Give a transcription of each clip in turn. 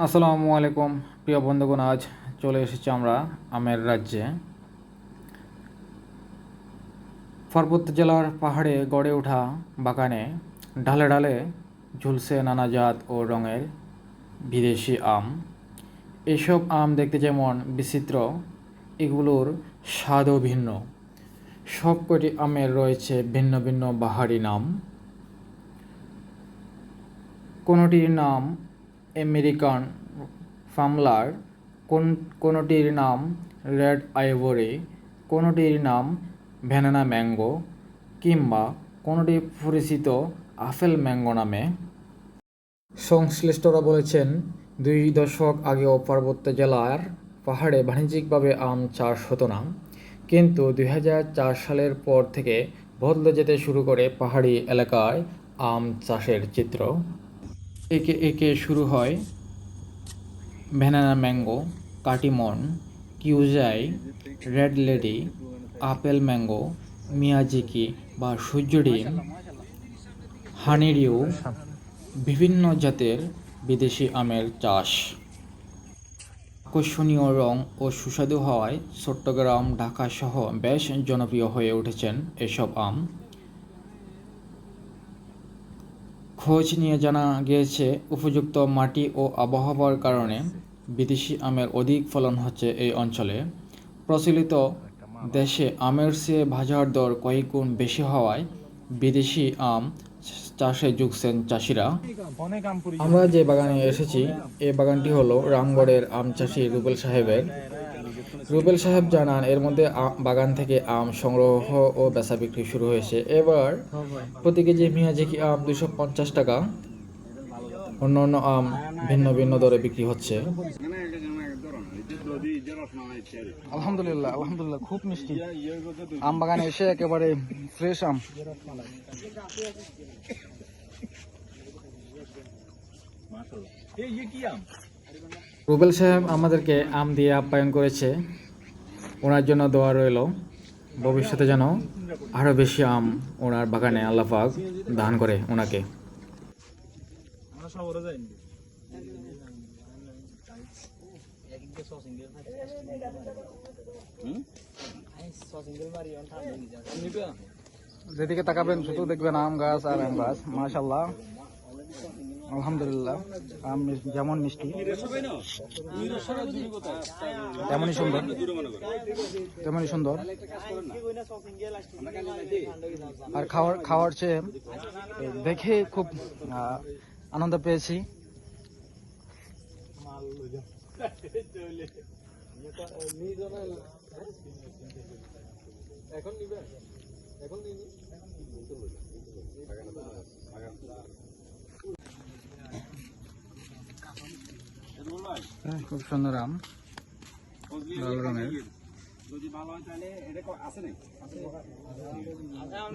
আসসালামু আলাইকুম, প্রিয় বন্ধুগণ, আজ চলে এসেছি আমরা আমের রাজ্যে। পার্বত্য জেলার পাহাড়ে গড়ে ওঠা বাগানে ঢালে ঢালে ঝুলছে নানা জাত ও রঙের বিদেশি আম। এসব আম দেখতে যেমন বিচিত্র, এগুলোর স্বাদও ভিন্ন। সব সবকটি আমের রয়েছে ভিন্ন ভিন্ন বাহারি নাম। কোনোটির নাম আমেরিকান ফামলার কোন, কোনোটির নাম রেড আইভরি, কোনোটির নাম ভ্যানানা ম্যাঙ্গো কিংবা কোনোটি পরিচিত আপেল ম্যাঙ্গো নামে? সংশ্লিষ্টরা বলেছেন, দুই দশক আগেও পার্বত্য জেলার পাহাড়ে বাণিজ্যিকভাবে আম চাষ হতো না। কিন্তু দু হাজার চার সালের পর থেকে বদলে যেতে শুরু করে পাহাড়ি এলাকায় আম চাষের চিত্র। একে একে শুরু হয় banana mango Katimon কিউজাই red lady apple mango Miyazaki বা সূর্যডিম হানিডিউ বিভিন্ন জাতের বিদেশি আমের চাষ। আকর্ষণীয় রং ও সুস্বাদু হওয়ায় চট্টগ্রাম, ঢাকা সহ বেশ জনপ্রিয় হয়ে উঠেছেন এসব আম। খোঁজ নিয়ে জানা গিয়েছে, উপযুক্ত মাটি ও আবহাওয়ার কারণে বিদেশি আমের অধিক ফলন হচ্ছে এই অঞ্চলে। প্রচলিত দেশে আমের চেয়ে বাজার দর কয়েক গুণ বেশি হওয়ায় বিদেশি আম চাষে যুগছেন চাষিরা। আমরা যে বাগানে এসেছি এই বাগানটি হলো রামগড়ের আম চাষি রুবেল সাহেবের রুবেল সাহেব জানান এর মধ্যে বাগান থেকে আম সংগ্রহ ও বেচা বিক্রি শুরু হয়েছে। এবার প্রতি কেজি মিয়াজিকি আম দুশো পঞ্চাশ টাকা? অন্যান্য আম ভিন্ন ভিন্ন দরে বিক্রি হচ্ছে। আলহামদুলিল্লাহ আলহামদুলিল্লাহ খুব মিষ্টি। আম বাগানে এসে একেবারে ফ্রেশ আম? রুবেল সাহেব আমাদেরকে আম দিয়ে আপ্যায়ন করেছে। ওনার জন্য দোয়া রইল। ভবিষ্যতে যেন আরও বেশি আম ওনার বাগানে আল্লাপাক দান করে ওনাকে। যেদিকে তাকাবেন শুধু দেখবেন আম গাছ আর আম গাছ। মাশাল্লাহ আলহামদুলিল্লাহ আম যেমন মিষ্টি। তেমনই সুন্দর। তেমনই সুন্দর। আর খাওয়ার খাওয়ার চেয়ে দেখে খুব আনন্দ পেয়েছি। হ্যাঁ, খুব সুন্দর আম লাল রঙের।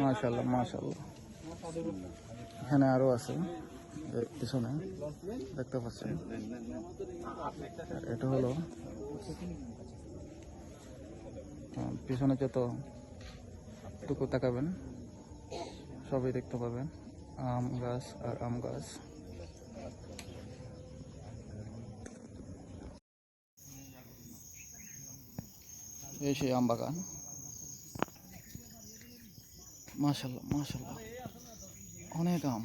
মাশাল্লাহ মাশাল্লাহ এখানে আরও আছে পিছনে। দেখতে পাচ্ছেন। এটা হলো পিছনে যত টুকু তাকাবেন, সবই দেখতে পাবেন। আম গাছ আর আম গাছ। এই সেই আম বাগান। মাশাল্লাহ মাশাল্লাহ। অনেক আম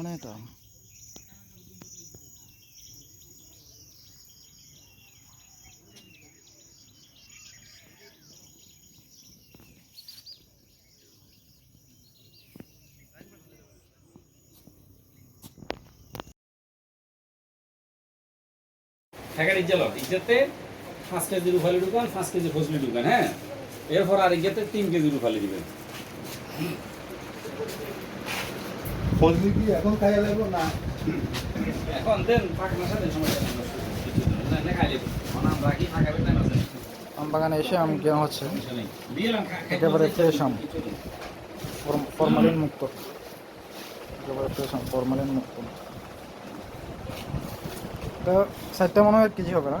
অনেক আম। ঢাকার ইজ্জাল ইজ্জাতে পাঁচ কেজি রুফালি ঢুকান পাঁচ কেজি ফজলি ঢুকান হ্যাঁ? এরপর আর ইজ্জাতে তিন কেজি রুফালি দিবেন। ফজলি কি এখন খাইয়া লাগবো না? এখন দেন ফাঁকা মাসা দেন সময় না না খাইলে আমরা কি ফাঁকা বেতন আছে আম বাগানে এসে আম কেনা হচ্ছে। একেবারে ফ্রেশ আম। ফরমালিন মুক্ত। একেবারে ফ্রেশ আম ফরমালিন মুক্ত। তো চারটা মনে হয় কেজি হবে না?